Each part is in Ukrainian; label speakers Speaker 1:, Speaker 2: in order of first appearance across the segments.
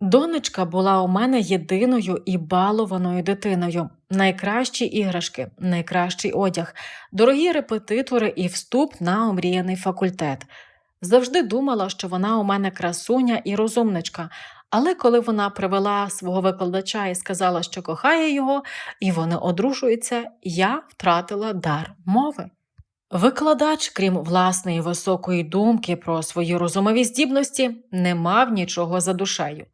Speaker 1: Донечка була у мене єдиною і балованою дитиною. Найкращі іграшки, найкращий одяг, дорогі репетитори і вступ на омріяний факультет. Завжди думала, що вона у мене красуня і розумничка, але коли вона привела свого викладача і сказала, що кохає його, і вони одружуються, я втратила дар мови. Викладач, крім власної високої думки про свої розумові здібності, не мав нічого за душею.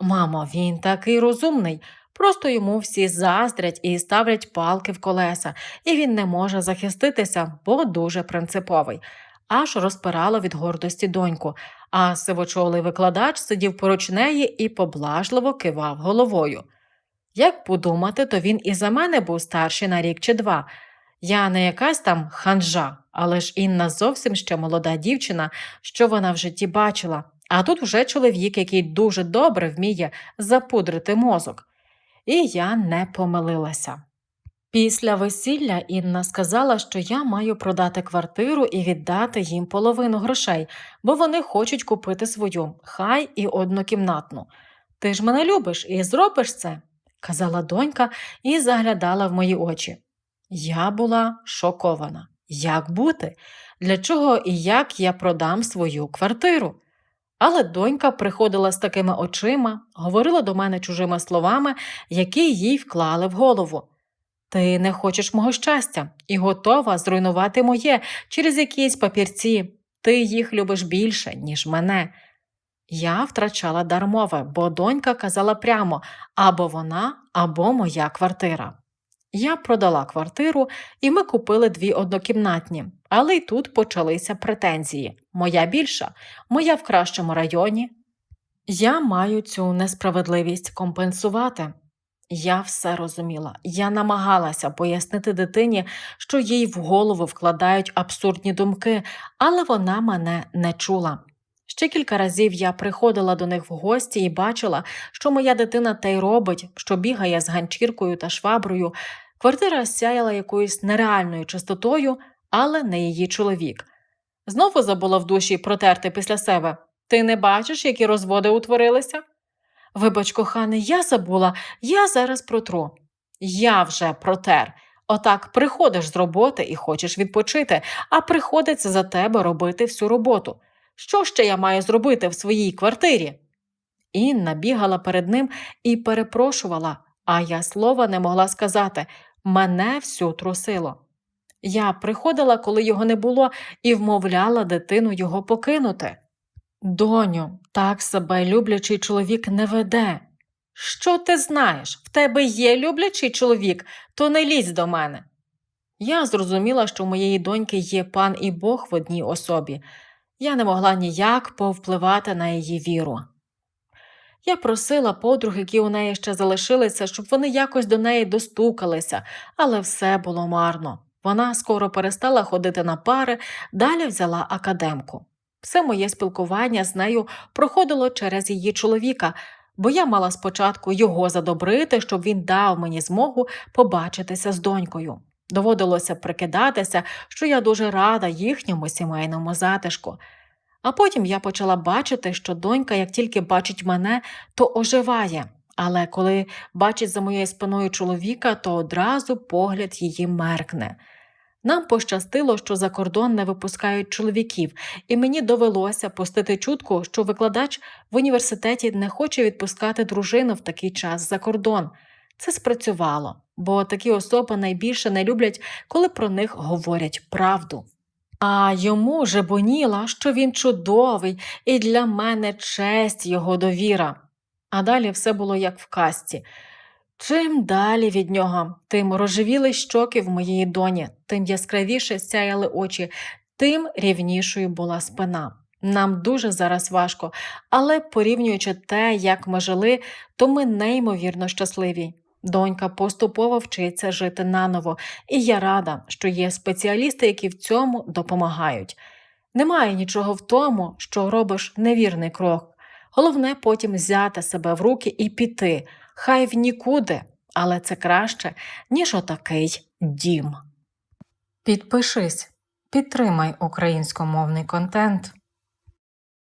Speaker 1: Мамо, він такий розумний, просто йому всі заздрять і ставлять палки в колеса, і він не може захиститися, бо дуже принциповий. Аж розпирало від гордості доньку, а сивочолий викладач сидів поруч неї і поблажливо кивав головою. Як подумати, то він і за мене був старший на рік чи два. Я не якась там ханжа, але ж Інна зовсім ще молода дівчина, що вона в житті бачила, а тут вже чоловік, який дуже добре вміє запудрити мозок. І я не помилилася. Після весілля Інна сказала, що я маю продати квартиру і віддати їм половину грошей, бо вони хочуть купити свою, хай і однокімнатну. Ти ж мене любиш і зробиш це, казала донька і заглядала в мої очі. Я була шокована. Як бути? Для чого і як я продам свою квартиру? Але донька приходила з такими очима, говорила до мене чужими словами, які їй вклали в голову. Ти не хочеш мого щастя і готова зруйнувати моє через якісь папірці. Ти їх любиш більше, ніж мене. Я втрачала дар мови, бо донька казала прямо або вона, або моя квартира. Я продала квартиру, і ми купили дві однокімнатні, але й тут почалися претензії. Моя більша, моя в кращому районі. Я маю цю несправедливість компенсувати. Я все розуміла. Я намагалася пояснити дитині, що їй в голову вкладають абсурдні думки, але вона мене не чула. Ще кілька разів я приходила до них в гості і бачила, що моя дитина те й робить, що бігає з ганчіркою та шваброю. Квартира сяяла якоюсь нереальною чистотою, але не її чоловік. Знову забула в душі протерти після себе. Ти не бачиш, які розводи утворилися? Вибач, коханий, я забула, я зараз протру. Я вже протер. Отак приходиш з роботи і хочеш відпочити, а приходиться за тебе робити всю роботу. Що ще я маю зробити в своїй квартирі? Інна бігала перед ним і перепрошувала, а я слова не могла сказати мене всю трусило. Я приходила, коли його не було, і вмовляла дитину його покинути. Доню, так себе люблячий чоловік не веде. Що ти знаєш? В тебе є люблячий чоловік, то не лізь до мене. Я зрозуміла, що у моєї доньки є пан і Бог в одній особі. Я не могла ніяк повпливати на її віру. Я просила подруг, які у неї ще залишилися, щоб вони якось до неї достукалися, але все було марно. Вона скоро перестала ходити на пари, далі взяла академку. Все моє спілкування з нею проходило через її чоловіка, бо я мала спочатку його задобрити, щоб він дав мені змогу побачитися з донькою. Доводилося прикидатися, що я дуже рада їхньому сімейному затишку. А потім я почала бачити, що донька, як тільки бачить мене, то оживає. Але коли бачить за моєю спиною чоловіка, то одразу погляд її меркне. Нам пощастило, що за кордон не випускають чоловіків, і мені довелося пустити чутку, що викладач в університеті не хоче відпускати дружину в такий час за кордон. Це спрацювало, бо такі особи найбільше не люблять, коли про них говорять правду. А йому жебоніла, що він чудовий, і для мене честь його довіра. А далі все було як в казці. Чим далі від нього, тим розживіли щоки в моїй доні, тим яскравіше сяяли очі, тим рівнішою була спина. Нам дуже зараз важко, але порівнюючи те, як ми жили, то ми неймовірно щасливі. Донька поступово вчиться жити наново, і я рада, що є спеціалісти, які в цьому допомагають. Немає нічого в тому, що робиш невірний крок. Головне потім взяти себе в руки і піти, хай в нікуди, але це краще, ніж отакий дім. Підпишись, підтримай українськомовний контент.